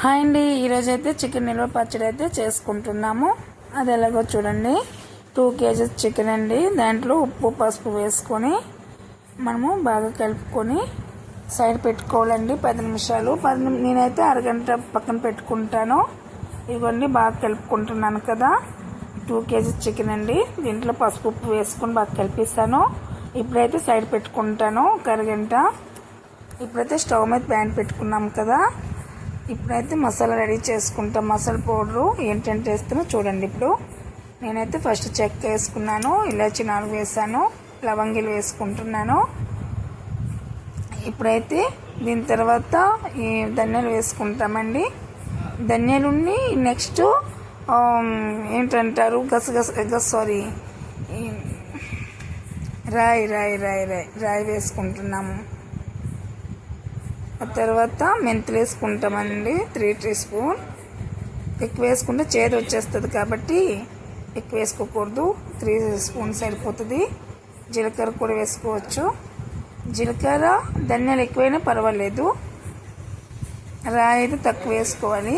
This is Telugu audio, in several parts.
హాయ్ అండి. ఈరోజు అయితే చికెన్ నిల్వ పచ్చడి అయితే చేసుకుంటున్నాము. అది ఎలాగో చూడండి. టూ కేజీస్ చికెన్ అండి. దాంట్లో ఉప్పు పసుపు వేసుకొని మనము బాగా కలుపుకొని సైడ్ పెట్టుకోవాలండి. పది నిమిషాలు. పది నిమి- నేనైతే అరగంట పక్కన పెట్టుకుంటాను. ఇవన్నీ బాగా కలుపుకుంటున్నాను కదా. టూ కేజీస్ చికెన్ అండి. దీంట్లో పసుపు ఉప్పు వేసుకొని బాగా కలిపిస్తాను ఇప్పుడైతే సైడ్ పెట్టుకుంటాను ఒక అరగంట. ఇప్పుడైతే స్టవ్ మీద ప్యాన్ పెట్టుకున్నాం కదా. ఇప్పుడైతే మసాలా రెడీ చేసుకుంటాం. మసాలా పౌడరు ఏంటంటే వేస్తున్నా చూడండి ఇప్పుడు. నేనైతే ఫస్ట్ చెక్క వేసుకున్నాను ఇలాచి నాలుగు వేసాను లవంగిలు వేసుకుంటున్నాను. ఇప్పుడైతే దీని తర్వాత ఈ ధనియాలు వేసుకుంటామండి. ధనియాలుని నెక్స్ట్ ఏంటంటారు? గసగస గస సారీ రాయి రాయి రాయి రాయి రాయి వేసుకుంటున్నాము. ఆ తర్వాత మెంతులు వేసుకుంటామండి. Three teaspoon. ఎక్కువ వేసుకుంటే చేదు వచ్చేస్తుంది కాబట్టి ఎక్కువ వేసుకోకూడదు. త్రీ స్పూన్ సరిపోతుంది. జీలకర్ర కూడా వేసుకోవచ్చు. జీలకర్ర ధనియాలు ఎక్కువైనా పర్వాలేదు. రాయి అయితే తక్కువ వేసుకోవాలి.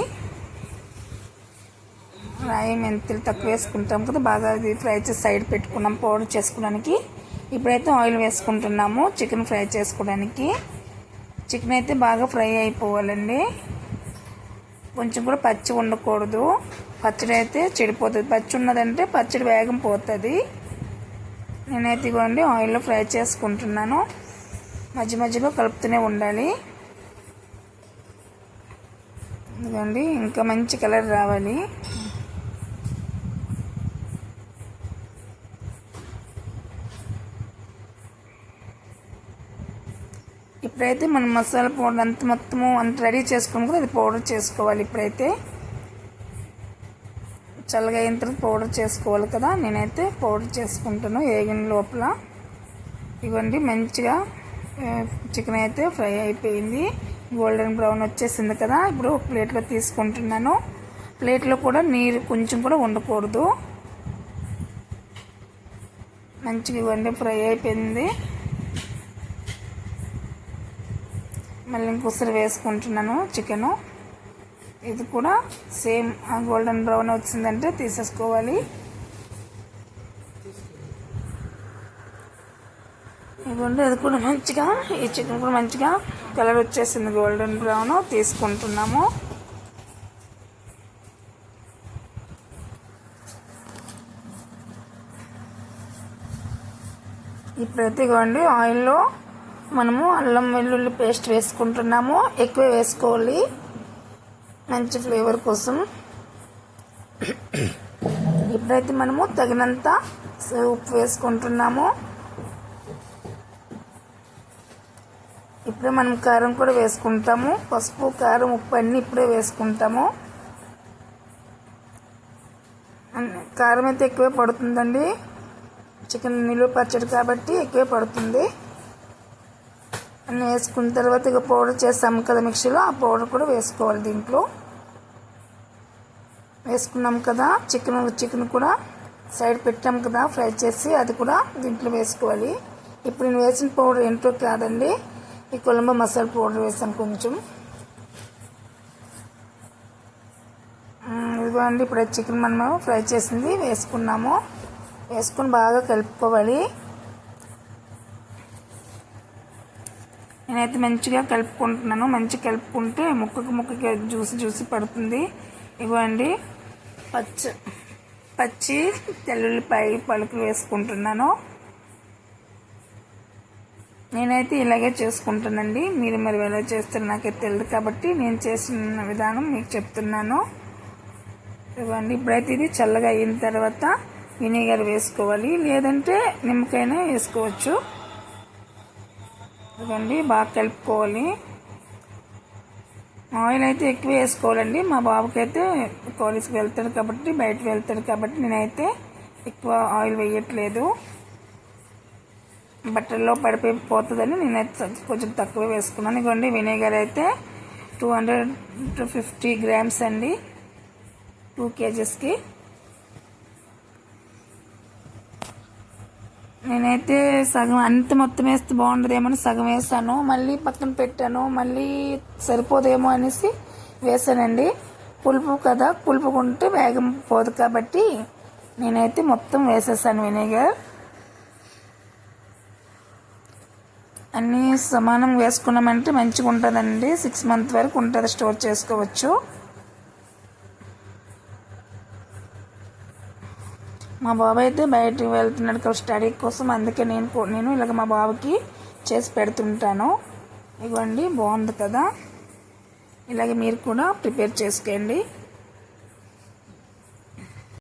రాయి మెంతులు తక్కువ వేసుకుంటాం కదా బాగా అది ఫ్రై చేసి సైడ్ పెట్టుకున్నాం పౌడర్ చేసుకోవడానికి. ఇప్పుడైతే ఆయిల్ వేసుకుంటున్నాము చికెన్ ఫ్రై చేసుకోవడానికి. చికెన్ అయితే బాగా ఫ్రై అయిపోవాలండి. కొంచెం కూడా పచ్చి ఉండకూడదు. పచ్చడి అయితే చెడిపోతుంది. పచ్చి ఉన్నదంటే పచ్చడి వేగం పోతుంది. నేనైతే ఇవ్వండి ఆయిల్లో ఫ్రై చేసుకుంటున్నాను. మధ్య మధ్యలో కలుపుతూనే ఉండాలి. ఇదిగోండి ఇంకా మంచి కలర్ రావాలి. ఇప్పుడైతే మనం మసాలా పౌడర్ అంత మొత్తము అంత రెడీ చేసుకుని కూడా అది పౌడర్ చేసుకోవాలి ఇప్పుడైతే. చల్లగా అయిన తర్వాత పౌడర్ చేసుకోవాలి కదా నేనైతే పౌడర్ చేసుకుంటాను వేగిన లోపల. ఇవ్వండి మంచిగా చికెన్ అయితే ఫ్రై అయిపోయింది. గోల్డెన్ బ్రౌన్ వచ్చేసింది కదా ఇప్పుడు ఒక ప్లేట్లో తీసుకుంటున్నాను. ప్లేట్లో కూడా నీరు కొంచెం కూడా ఉండకూడదు. మంచిగా ఇవ్వండి ఫ్రై అయిపోయింది. మళ్ళీ ఇంకొకసారి వేసుకుంటున్నాను చికెను ఇది కూడా సేమ్ ఆ గోల్డెన్ బ్రౌన్ వచ్చిందంటే తీసేసుకోవాలి. ఇదిగోండి అది కూడా మంచిగా ఈ చికెన్ కూడా మంచిగా కలర్ వచ్చేసింది. గోల్డెన్ బ్రౌన్ తీసుకుంటున్నాము. ఇప్పుడైతే ఇదిగోండి ఆయిల్లో మనము అల్లం వెల్లుల్లి పేస్ట్ వేసుకుంటున్నాము. ఎక్కువ వేసుకోవాలి. మంచి ఫ్లేవర్ కోసం. ఇప్పుడైతే మనము తగినంత ఉప్పు వేసుకుంటున్నాము. ఇప్పుడే మనం కారం కూడా వేసుకుంటాము. పసుపు కారం ఉప్పు అన్నీ ఇప్పుడే వేసుకుంటాము. కారం అయితే ఎక్కువే పడుతుందండి. చికెన్ నిలువ పచ్చడి కాబట్టి ఎక్కువే పడుతుంది. అన్నీ వేసుకున్న తర్వాత ఇక పౌడర్ చేస్తాము కదా మిక్సీలో ఆ పౌడర్ కూడా వేసుకోవాలి దీంట్లో. వేసుకున్నాం కదా చికెన్ చికెన్ కూడా సైడ్ పెట్టాం కదా ఫ్రై చేసి అది కూడా దీంట్లో వేసుకోవాలి. ఇప్పుడు నేను వేసిన పౌడర్ ఏంటో కాదండి ఈ కొలంబో మసాలా పౌడర్ వేసాను కొంచెం. ఇదిగోండి ఇప్పుడు చికెన్ మనము ఫ్రై చేసింది వేసుకున్నాము. వేసుకొని బాగా కలుపుకోవాలి. నేనైతే మంచిగా కలుపుకుంటున్నాను. మంచిగా కలుపుకుంటే ముక్కకి ముక్కకి జ్యూసి జ్యూసి పడుతుంది. ఇవ్వండి. పచ్చి పచ్చి తెల్లుల్లిపాయ పలుకులు వేసుకుంటున్నాను. నేనైతే ఇలాగే చేసుకుంటానండి. మీరు మరి ఎలా చేస్తారో నాకైతే తెలియదు కాబట్టి నేను చేసిన విధానం మీకు చెప్తున్నాను. ఇవ్వండి. ఇప్పుడైతే ఇది చల్లగా అయిన తర్వాత వినేగర్ వేసుకోవాలి. లేదంటే నిమ్మకాయనే వేసుకోవచ్చు. ఇవ్వండి బాగా కలుపుకోవాలి. ఆయిల్ అయితే ఎక్కువ వేసుకోవాలండి. మా బాబుకి అయితే కాలేజ్కి వెళ్తాడు కాబట్టి బయటకు వెళ్తాడు కాబట్టి నేనైతే ఎక్కువ ఆయిల్ వేయట్లేదు. బట్టల్లో పడిపోయి పోతుందని నేనైతే కొంచెం తక్కువ వేసుకున్నాను. ఇవ్వండి వినేగర్ అయితే two hundred to fifty grams అండి టూ కేజెస్కి. నేనైతే సగం అంత మొత్తం వేస్తే బాగుండదేమో అని సగం వేసాను. మళ్ళీ పక్కన పెట్టాను. మళ్ళీ సరిపోదేమో అనేసి వేసానండి. పులుపు కదా పులుపుకుంటే వేగం పోదు కాబట్టి నేనైతే మొత్తం వేసేసాను వినేగర్. అన్నీ సమానం వేసుకున్నామంటే మంచిగా ఉంటుందండి సిక్స్ మంత్ వరకు ఉంటుంది స్టోర్ చేసుకోవచ్చు. మా బాబు అయితే బయటకు వెళ్తున్నాడు కదా స్టడీ కోసం అందుకే నేను నేను ఇలాగ మా బాబుకి చేసి పెడుతుంటాను. ఇవ్వండి బాగుంది కదా? ఇలాగే మీరు కూడా ప్రిపేర్ చేసుకోండి